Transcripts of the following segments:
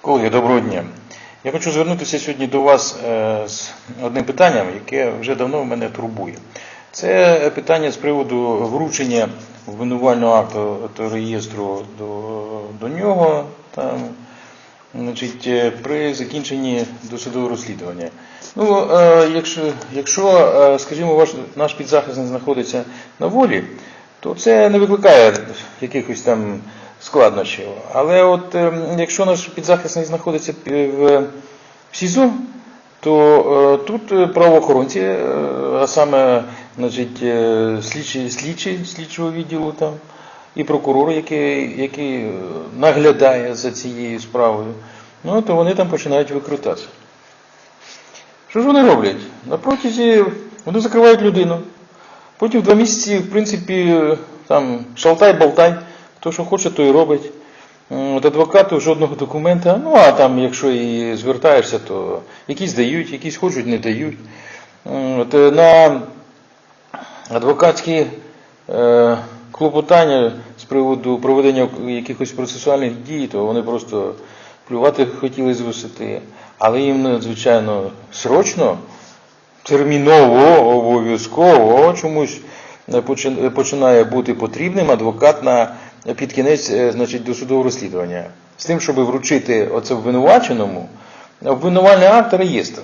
Колеги, доброго дня. Я хочу звернутися сьогодні до вас е, з одним питанням, яке вже давно мене турбує. Це питання з приводу вручення обвинувального акту до реєстру до, до нього там, значить, е, при закінченні досудового розслідування. Ну, е, якщо, якщо скажімо, ваш, наш підзахисник знаходиться на волі, то це не викликає якихось там складнощів. Але от е, якщо наш підзахисник знаходиться в, СІЗО, то е, тут е, правоохоронці, е, а саме значить, слідчі, слідчі слідчого відділу там, і прокурор, який, який наглядає за цією справою, ну, то вони там починають викрутатися. Що ж вони роблять? На протязі вони закривають людину. Потім два місяці, в принципі, там шалтай-болтай, хто що хоче, то і робить. От адвокату жодного документа. Ну а там, якщо і звертаєшся, то якісь дають, якісь хочуть, не дають. От е, на адвокатські е, клопотання з приводу проведення якихось процесуальних дій, то вони просто плювати хотіли з висоти. Але їм надзвичайно срочно терміново, обов'язково чомусь починає бути потрібним адвокат на під кінець е, значить, досудового розслідування. З тим, щоб вручити оце обвинуваченому обвинувальний акт реєстр.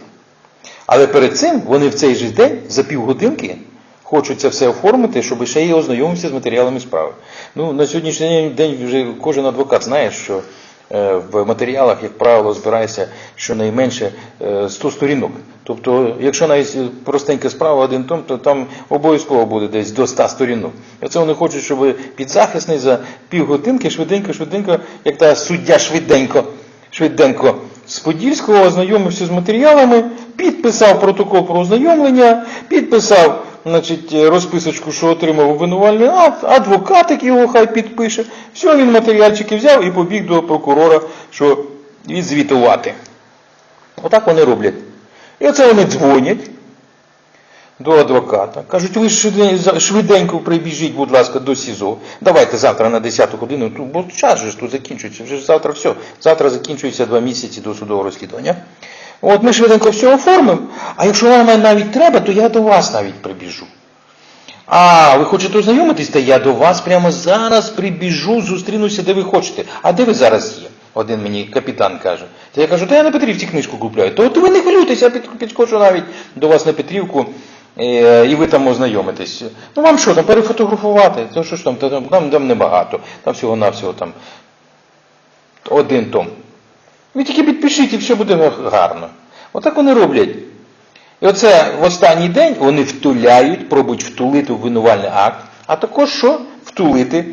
Але перед цим вони в цей же день за півгодинки хочуть це все оформити, щоб ще й ознайомитися з матеріалами справи. Ну, на сьогоднішній день вже кожен адвокат знає, що в матеріалах, як правило, збирається щонайменше е, 100 сторінок. Тобто, якщо навіть простенька справа один том, то там обов'язково буде десь до 100 сторінок. Це вони хочуть, щоб підзахисний за півгодинки швиденько, швиденько, як та суддя швиденько, швиденько з Подільського ознайомився з матеріалами, підписав протокол про ознайомлення, підписав значить, розписочку, що отримав обвинувальний акт, адвокатик його хай підпише. Все, він матеріальчики взяв і побіг до прокурора, що відзвітувати. Отак вони роблять. І оце вони дзвонять до адвоката. Кажуть, ви швиденько прибіжіть, будь ласка, до СІЗО. Давайте завтра на 10 годину, бо час же тут закінчується. Вже завтра все. Завтра закінчується два місяці до судового розслідування. От ми швиденько все оформимо, а якщо вам навіть треба, то я до вас навіть прибіжу. А, ви хочете ознайомитись? Та я до вас прямо зараз прибіжу, зустрінуся, де ви хочете. А де ви зараз є? Один мені капітан каже. Та я кажу, та я на Петрівці книжку купляю. То от ви не хвилюйтесь, я під- підскочу навіть до вас на Петрівку, е, і ви там ознайомитесь. Ну вам що, там перефотографувати? То що ж там, та там, там, там небагато. Там всього-навсього там один том. Ви тільки підпишіть і все буде гарно. Отак вони роблять. І оце в останній день вони втуляють, пробують втулити обвинувальний акт, а також що? Втулити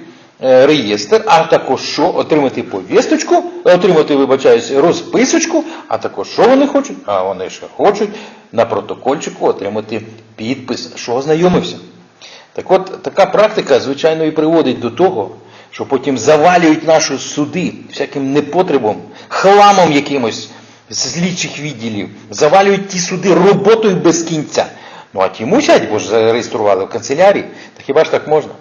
е, реєстр, а також що? Отримати повісточку, отримати, вибачаюсь, розписочку, а також що вони хочуть? А вони ще хочуть на протокольчику отримати підпис, що ознайомився. Так от така практика, звичайно, і приводить до того, що потім завалюють наші суди всяким непотребом, хламом якимось з слідчих відділів, завалюють ті суди роботою без кінця. Ну а ті мусять, бо ж зареєстрували в канцелярії. Та хіба ж так можна?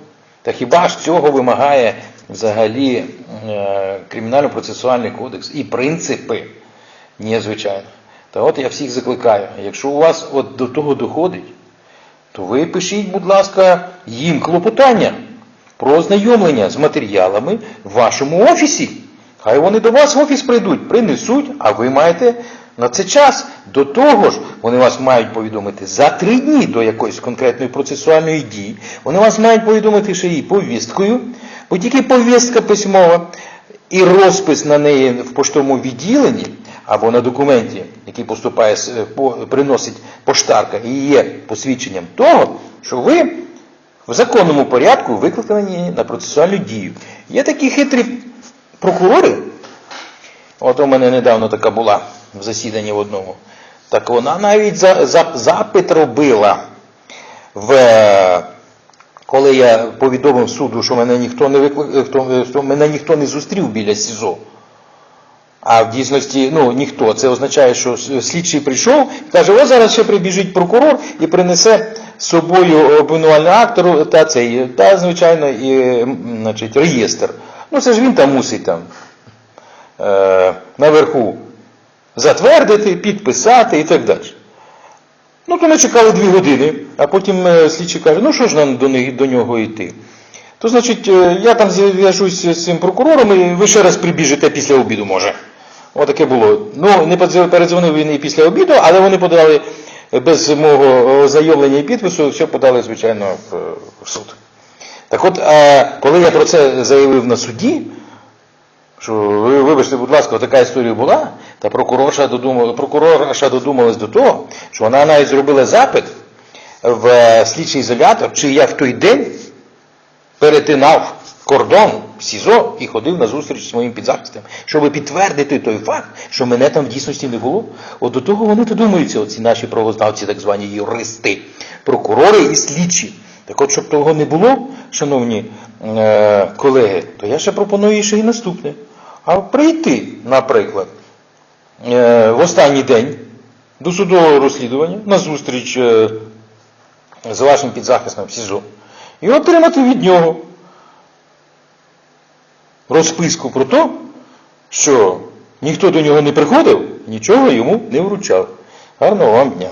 Та хіба ж цього вимагає взагалі е, кримінально-процесуальний кодекс і принципи? Ні, звичайно. Та от я всіх закликаю, якщо у вас от до того доходить, то ви пишіть, будь ласка, їм клопотання про ознайомлення з матеріалами в вашому офісі. Хай вони до вас в офіс прийдуть, принесуть, а ви маєте на це час. До того ж, вони вас мають повідомити за три дні до якоїсь конкретної процесуальної дії. Вони вас мають повідомити ще і повісткою, бо тільки повістка письмова і розпис на неї в поштовому відділенні або на документі, який поступає, приносить поштарка і є посвідченням того, що ви в законному порядку викликані на процесуальну дію. Є такі хитрі прокурори. От у мене недавно така була в засіданні в одному. Так вона навіть за, за, запит робила в коли я повідомив суду, що мене ніхто не виклик... хто- що мене ніхто не зустрів біля СІЗО. А в дійсності, ну ніхто. Це означає, що слідчий прийшов і каже, ось зараз ще прибіжить прокурор і принесе собою обвинувальний акт та цей, та, звичайно, і значить, реєстр. Ну це ж він там мусить там. Е, наверху затвердити, підписати і так далі. Ну, то ми чекали дві години, а потім е, слідчий каже, ну що ж нам до, них- до нього йти? То значить, е, я там зв'яжусь з цим прокурором, і ви ще раз прибіжите після обіду, може. Отаке було. Ну, не передзвонив він і після обіду, але вони подали без мого ознайомлення і підпису, все подали, звичайно, в, суд. Так от, коли я про це заявив на суді, що ви вибачте, будь ласка, така історія була, та прокурорша додумала, прокурорша додумалась до того, що вона навіть зробила запит в слідчий ізолятор, чи я в той день перетинав кордон в СІЗО і ходив на зустріч з моїм підзахистом, щоб підтвердити той факт, що мене там в дійсності не було. От до того вони додумуються, оці наші правознавці, так звані юристи, прокурори і слідчі. Так от, щоб того не було, шановні е, колеги, то я ще пропоную ще і наступне. А прийти, наприклад, е, в останній день до судового розслідування на зустріч е, з вашим підзахисним в СІЗО і отримати від нього розписку про те, що ніхто до нього не приходив, нічого йому не вручав. Гарного вам дня!